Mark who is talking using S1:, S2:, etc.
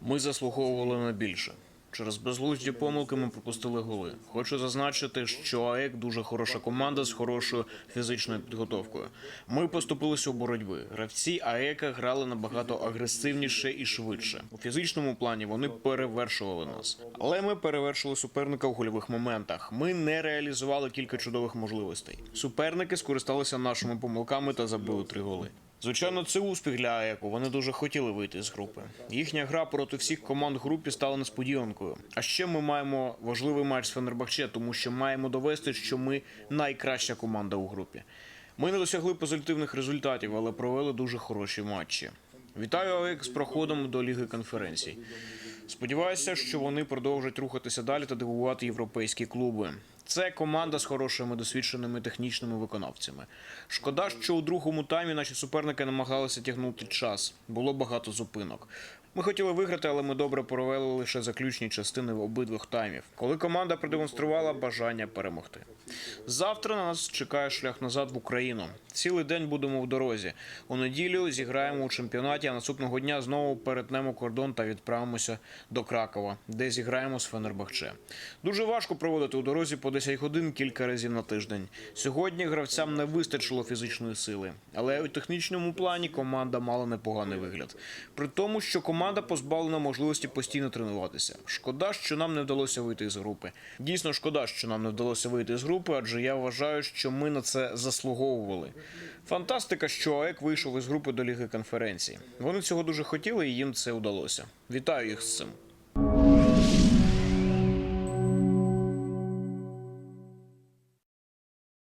S1: Ми заслуговували на більше. Через безглузді помилки ми пропустили голи. Хочу зазначити, що АЕК дуже хороша команда з хорошою фізичною підготовкою. Ми поступилися у боротьби. Гравці АЕКа грали набагато агресивніше і швидше. У фізичному плані вони перевершували нас. Але ми перевершили суперника у гольових моментах. Ми не реалізували кілька чудових можливостей. Суперники скористалися нашими помилками та забили три голи. Звичайно, це успіх для АЕКу. Вони дуже хотіли вийти з групи. Їхня гра проти всіх команд групі стала несподіванкою. А ще ми маємо важливий матч з Фенербахче, тому що маємо довести, що ми найкраща команда у групі. Ми не досягли позитивних результатів, але провели дуже хороші матчі. Вітаю АЕК з проходом до Ліги конференцій. Сподіваюся, що вони продовжать рухатися далі та дивувати європейські клуби. Це команда з хорошими досвідченими технічними виконавцями. Шкода, що у другому таймі наші суперники намагалися тягнути час. Було багато зупинок. Ми хотіли виграти, але ми добре провели лише заключні частини в обидвох таймів, коли команда продемонструвала бажання перемогти. Завтра на нас чекає шлях назад в Україну. Цілий день будемо в дорозі. У неділю зіграємо у чемпіонаті, а наступного дня знову перетнемо кордон та відправимося до Кракова, де зіграємо з Фенербахче. Дуже важко проводити у дорозі по 10 годин кілька разів на тиждень. Сьогодні гравцям не вистачило фізичної сили, але у технічному плані команда мала непоганий вигляд. При тому, що команда позбавлена можливості постійно тренуватися. Шкода, що нам не вдалося вийти з групи. Дійсно, шкода, що нам не вдалося вийти з групи, адже я вважаю, що ми на це заслуговували. Фантастика, що АЕК вийшов із групи до Ліги конференції. Вони цього дуже хотіли, і їм це вдалося. Вітаю їх з цим.